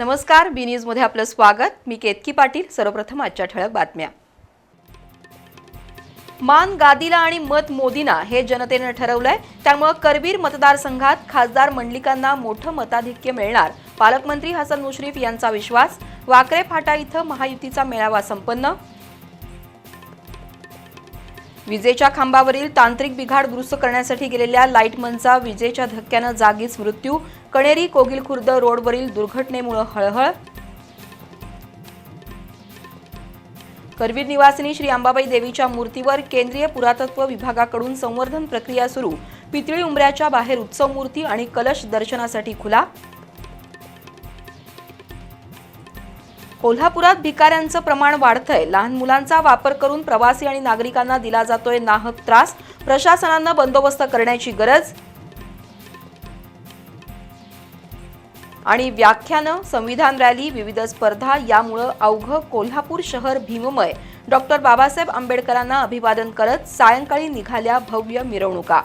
नमस्कार बी न्यूजमध्ये आपलं स्वागत. मी केतकी पाटील. सर्वप्रथम आजच्या ठळक बातम्या. मान गादीला आणि मत मोदींना हे जनतेनं ठरवलंय. त्यामुळं करवीर मतदारसंघात खासदार मंडलिकांना मोठं मताधिक्य मिळणार. पालकमंत्री हसन मुश्रीफ यांचा विश्वास. वाकरे फाटा इथं महायुतीचा मेळावा संपन्न. विजेच्या खांबावरील तांत्रिक बिघाड दुरुस्त करण्यासाठी गेलेल्या लाईटमनचा विजेच्या धक्क्यानं जागीच मृत्यू. कणेरी कोगिल खुर्द रोडवरील दुर्घटनेमुळे हळहळ. करवीर निवासिनी श्री अंबाबाई देवीच्या मूर्तीवर केंद्रीय पुरातत्व विभागाकडून संवर्धन प्रक्रिया सुरू. पितळी उंबऱ्याच्या बाहेर उत्सव मूर्ती आणि कलश दर्शनासाठी खुला. कोल्हापुरात भिकाऱ्यांचं प्रमाण वाढतंय. लहान मुलांचा वापर करून प्रवासी आणि नागरिकांना दिला जातोय नाहक त्रास. प्रशासनानं बंदोबस्त करण्याची गरज. आणि व्याख्यानं संविधान रॅली विविध स्पर्धा यामुळं अवघं कोल्हापूर शहर भीममय. डॉक्टर बाबासाहेब आंबेडकरांना अभिवादन करत सायंकाळी निघाल्या भव्य मिरवणुका.